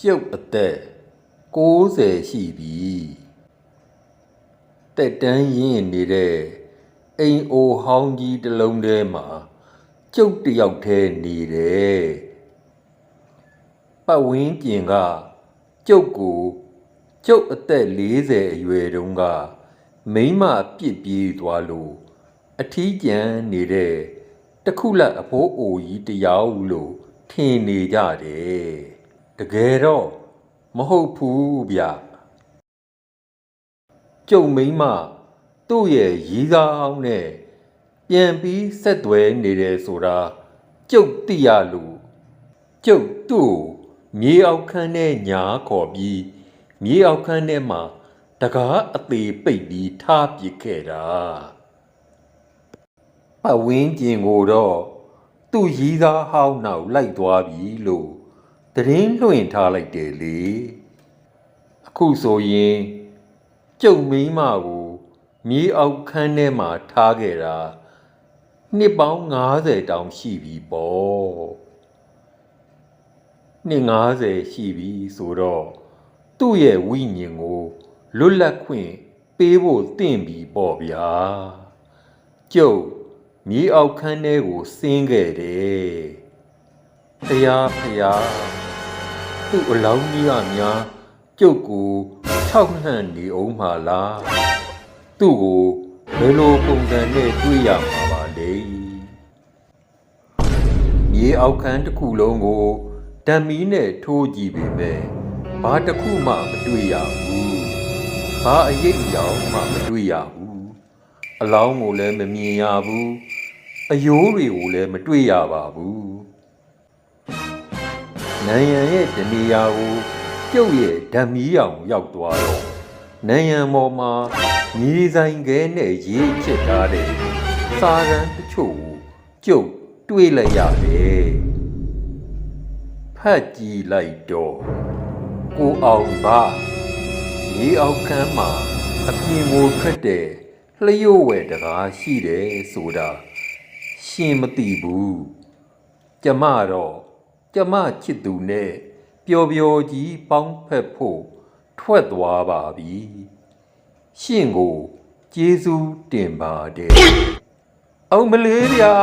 ကျုပ်အသက်60ရှိပြီတက်တန်းရင်နေတဲ့အိမ်အိုဟောင်းကြီးတစ်လုံးထဲမှာကျုပ်တစ်ယောက်တည်းနေတယ်ပတ်ဝန်းကျင်ကကျုပ်ကိုကျုပ်အသက်40အရွယ်တုန်းကမိန်းမပြစ်ပြေးသွားလို့အထီးကျန်နေတဲ့တစ်ခုလက်အဖိုးအိုကြီးတစ်ယောက်လို့ထင်နေကြတယ် တကယ်တော့မဟုတ်ဘူးဗျကျုပ်မိန်းမသူ့ရဲ့ရီးသားအောင်နဲ့ပြန်ပြီးဆက်သွဲနေတယ်ဆိုတာကျုပ်သိရလို့ကျုပ်သူ့ကိုမြေအောက်ခန်းထဲညာခေါ်ပြီးမြေအောက်ခန်းထဲမှာတကားအသေးပိတ်ပြီးထားပစ်ခဲ့တာပတ်ဝန်းကျင်ကိုတော့သူ့ရီးသားဟောင်းနောက်လိုက်သွားပြီလို့ သတင်းလွှင့်ထားလိုက်တယ်လေအခုဆိုရင်ကျုပ်မိန်းမကိုမြေအောက်ခန်းထဲမှာထားခဲ့တာနှစ်ပေါင်း90တောင်ရှိပြီပေါ့နှစ်90ရှိပြီဆိုတော့သူ့ရဲ့ဝိညာဉ်ကိုလွတ်လပ်ခွင့်ပေးဖို့တင့်ပြီပေါ့ဗျာကျုပ်မြေအောက်ခန်းထဲကိုဆင်းခဲ့တယ်တရားဖျား သူ့အလောင်းကြီးကများကျုပ်ကိုထောက်နှံ့နေအောင်မှာလားသူ့ကိုဘယ်လိုပုံစံနဲ့တွေ့ရမှာပါလဲမြေအောက်ခန်းတစ်ခုလုံးကိုဓာတ်မီနဲ့ထိုးကြည့်ပေမဲ့ဘာတစ်ခုမှမတွေ့ရဘူး။ဘာအရေးအယောင်မှမတွေ့ရဘူး။အလောင်းကိုလည်းမမြင်ရဘူး။အယိုးတွေကိုလည်းမတွေ့ရပါဘူး။ နန်ရန်ရဲ့တနေရာကိုကျုပ်ရဲ့ဓာတ်မီရောင်ရောက်သွားတော့နန်ရန်ပေါ်မှာမြေဆိုင်ခဲနဲ့ရေးချစ်ထားတဲ့စာရန်တချို့ကိုကျုပ်တွေ့လိုက်ရတယ်။ဖတ်ကြည့်လိုက်တော့ကိုအောင်ပါမြေအောက်ခန်းမှာအပြင်ကိုထွက်တဲ့လျှို့ဝဲတကားရှိတယ်ဆိုတာရှင်မသိဘူး။ကျမတော့ ကျမချစ်သူနဲ့ပျော်ပျော်ကြီးပေါင်းဖက်ဖို့ထွက်သွားပါပြီ။ရှင်ကိုကျေးဇူးတင်ပါတယ်။အောင်မလေးဗျာ